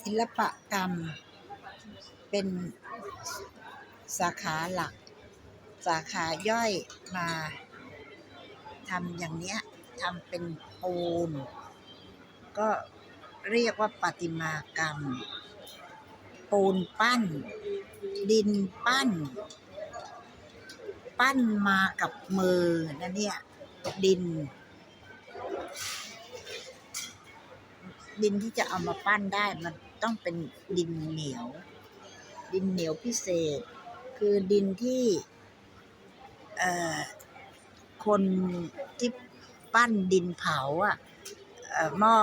ศิลปกรรม เป็นสาขาหลัก สาขาย่อยมาทำอย่างเนี้ยทำเป็นปูน ก็เรียกว่าประติมากรรม ปูนปั้น ดินปั้น ปั้นมากับมือนะเนี่ย ดิน ดินที่จะเอามาปั้นได้มันต้องเป็นดินเหนียว ดินเหนียวพิเศษ คือดินที่คนที่ปั้นดินเผาอะหม้อ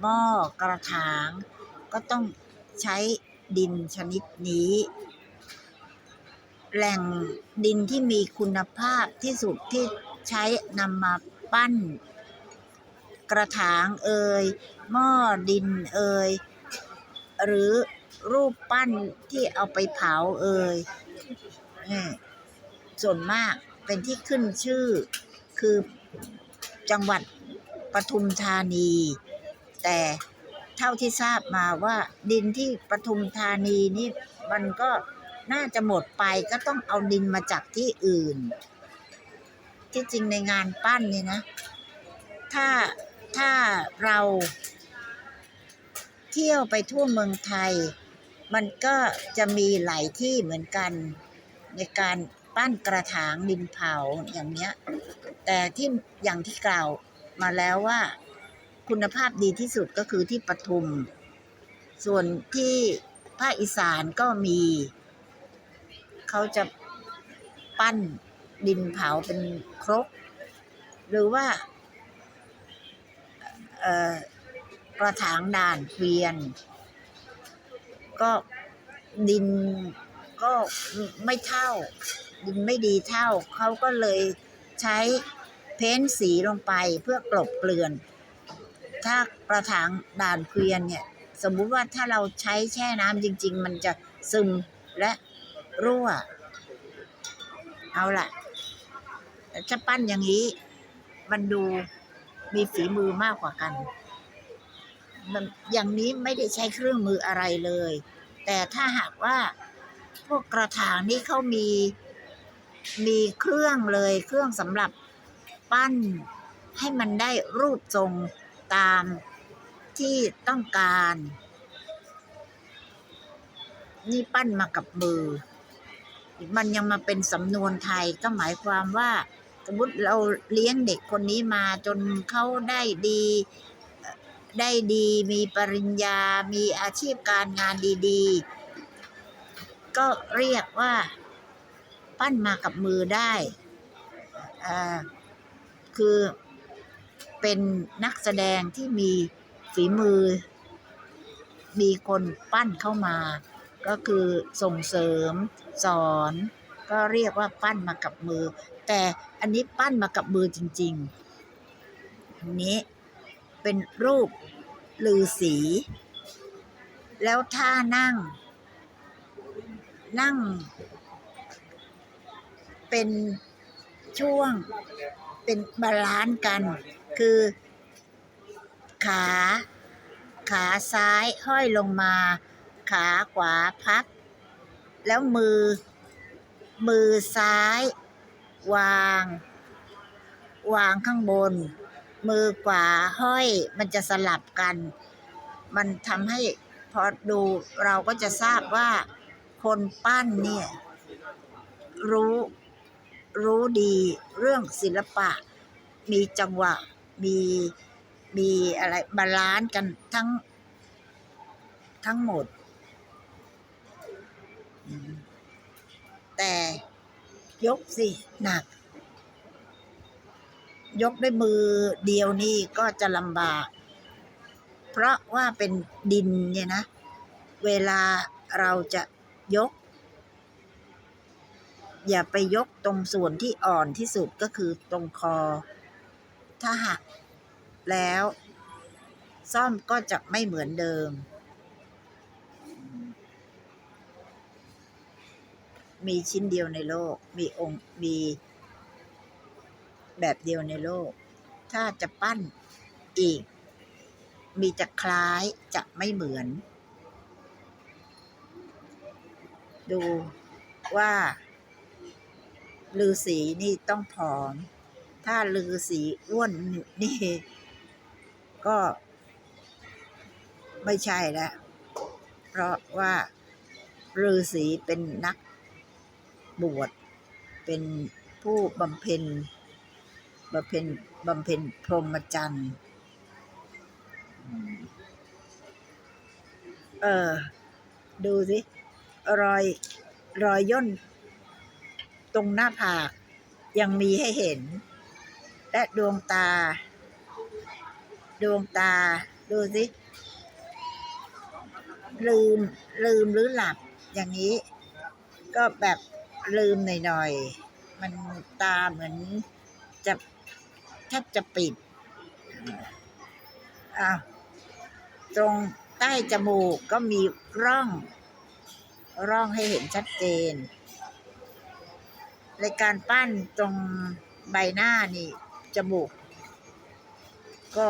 หม้อกระถาง ก็ต้องใช้ดินชนิดนี้ แหล่งดินที่มีคุณภาพที่สุดที่ใช้นำมาปั้น กระถางเอ่ยหม้อดินเอ่ยหรือรูปปั้นที่เอาไปเผาเอ่ยส่วนมากเป็นที่ขึ้นชื่อคือจังหวัดปทุมธานี แต่เท่าที่ทราบมาว่าดินที่ปทุมธานีนี่มันก็น่าจะหมดไปก็ต้องเอาดินมาจากที่อื่น ที่จริงในงานปั้นเนี่ยนะ ถ้า ถ้าเราเที่ยวไปทั่วเมืองไทย มันก็จะมีหลายที่เหมือนกันในการปั้นกระถางดินเผาอย่างเนี้ย แต่ที่อย่างที่กล่าวมาแล้วว่าคุณภาพดีที่สุดก็คือที่ปทุม ส่วนที่ภาคอีสานก็มี เขาจะปั้นดินเผาเป็นครก หรือว่า กระถางด่านเกวียน ก็ดินก็ไม่เท่า ดินไม่ดีเท่า เขาก็เลยใช้เพ้นท์สีลงไปเพื่อกลบเกลื่อน ถ้ากระถางด่านเกวียนเนี่ย สมมุติว่าถ้าเราใช้แช่น้ำจริง ๆ มันจะซึมและรั่ว เอาล่ะแต่ถ้าปั้นอย่างนี้ มันดู มีฝีมือมากกว่ากันมันอย่างนี้ไม่ได้ใช้เครื่องมืออะไรเลย แต่ถ้าหากว่าพวกกระถางนี่เขามีมีเครื่องเลยเครื่องสำหรับปั้นให้มันได้รูปทรงตามที่ต้องการ นี่ปั้นมากับมือ มันยังมาเป็นสำนวนไทยก็หมายความว่า สมมติเราเลี้ยงเด็กคนนี้มาจนเขาได้ดีได้ดีมีปริญญา มีอาชีพการงานดีๆ ก็เรียกว่า ปั้นมากับมือได้ คือเป็นนักแสดงที่มีฝีมือ มีคนปั้นเข้ามา ก็คือส่งเสริมสอน ก็เรียกว่าปั้นมากับมือ แต่อันนี้ปั้นมากับมือจริงๆ อันนี้เป็นรูปลือสี แล้วท่านั่ง นั่ง เป็นช่วงเป็นบาลานซ์กัน คือ ขา ขาซ้ายห้อยลงมา ขาขวาพับ แล้วมือ มือซ้าย วาง วางข้างบน มือขวาห้อยมันจะสลับกัน มันทำให้พอดูเราก็จะทราบว่าคนปั้นเนี่ยรู้รู้ดีเรื่องศิลปะ มีจังหวะ มีมีอะไรบาลานซ์กันทั้งทั้งหมด แต่ ยกสิ หนัก ยกด้วยมือเดียวนี่ก็จะลำบาก เพราะว่าเป็นดินเนี่ยนะ เวลาเราจะยก อย่าไปยกตรงส่วนที่อ่อนที่สุดก็คือตรงคอ ถ้าหักแล้ว ซ่อมก็จะไม่เหมือนเดิม มีชิ้นเดียวในโลก มีองค์มีแบบเดียวในโลก ถ้าจะปั้นอีก มีจะคล้ายจะไม่เหมือน ดูว่าลือสีนี่ต้องผอม ถ้าลือสีอ้วนนี่ ก็ไม่ใช่แล้ว เพราะว่าฤาษีเป็นนัก บวชเป็นผู้บำเพ็ญบำเพ็ญบำเพ็ญพรหมจรรย์เออ ดูสิ รอย รอยย่น ตรงหน้าผากยังมีให้เห็น และดวงตา ดวงตา ดูสิ ลืม ลืมหรือหลับอย่างนี้ ก็แบบ ลืมหน่อยๆ มันตาเหมือนจะแทบจะปิดอะตรงใต้จมูกก็มีร่อง ร่องให้เห็นชัดเจน ในการปั้นตรงใบหน้านี่ จมูก ก็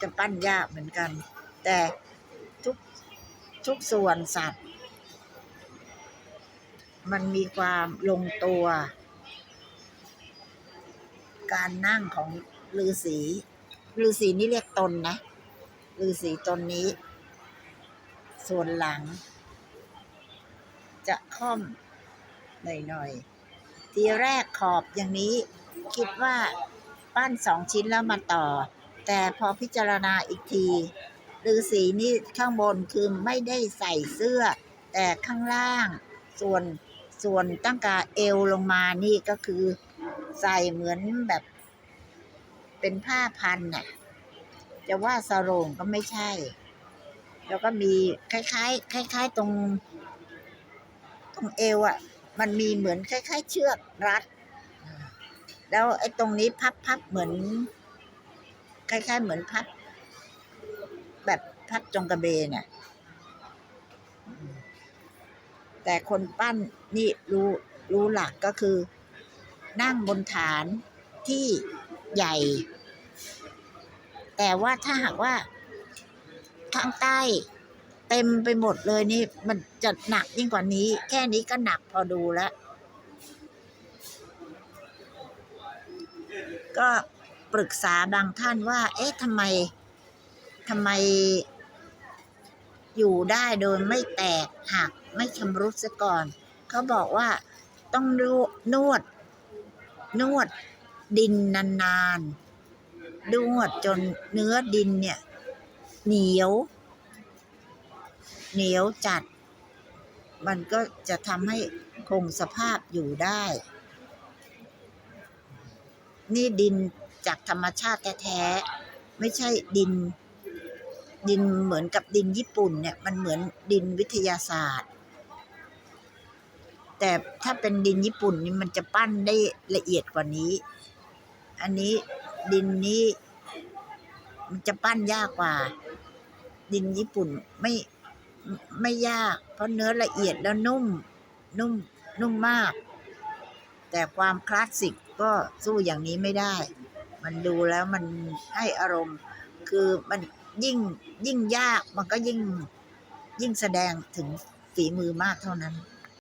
จะปั้นยากเหมือนกัน แต่ทุกทุกส่วนสัตว์ มันมีความลงตัว การนั่งของฤาษีฤาษีนี่เรียกตนนะฤาษีตนนี้ ส่วนหลัง จะค่อมหน่อยๆ ทีแรกขอบอย่างนี้ คิดว่าปั้นสองชิ้นแล้วมาต่อ แต่พอพิจารณาอีกทีฤาษีนี่ข้างบนคือไม่ได้ใส่เสื้อ แต่ข้างล่างส่วน ส่วนตั้งกาเอวลงมานี่ก็คือใส่เหมือนแบบ เป็นผ้าพันน่ะ จะว่าสโรงก็ไม่ใช่ แล้วก็มีคล้ายๆคล้าย ๆ ตรง ตรงเอวอะ มันมีเหมือนคล้าย ๆ เชือกรัด แล้วไอ้ตรงนี้พับๆเหมือน คล้าย ๆ เหมือนพับ แบบพับจงกระเบนอะ แต่คนปั้นนี่รู้รู้หลักก็คือ นั่งบนฐานที่ใหญ่ แต่ว่าถ้าหากว่าข้างใต้เต็มไปหมดเลยนี่ มันจะหนักยิ่งกว่านี้ แค่นี้ก็หนักพอดูแล้ว ก็ปรึกษาบางท่านว่า เอ๊ะทำไมทำไม อยู่ได้โดยไม่แตกหักไม่ชำรุดซะก่อน เขาบอกว่าต้องนวด นวดดินนานๆนวดจนเนื้อดินเนี่ย เหนียว เหนียวจัด มันก็จะทำให้คงสภาพอยู่ได้ นี่ดินจากธรรมชาติแท้ๆไม่ใช่ดิน ดินเหมือนกับดินญี่ปุ่นเนี่ยมันเหมือนดินวิทยาศาสตร์ แต่ถ้าเป็นดินญี่ปุ่นนี่มันจะปั้นได้ละเอียดกว่านี้ อันนี้ดินนี้มันจะปั้นยากกว่า ดินญี่ปุ่นไม่ไม่ยาก เพราะเนื้อละเอียดแล้วนุ่มนุ่มนุ่มมาก แต่ความคลาสสิกก็สู้อย่างนี้ไม่ได้ มันดูแล้วมันให้อารมณ์คือมัน ยิ่งยิ่งยากมันก็ยิ่ง ยิ่งแสดงถึงฝีมือมากเท่านั้น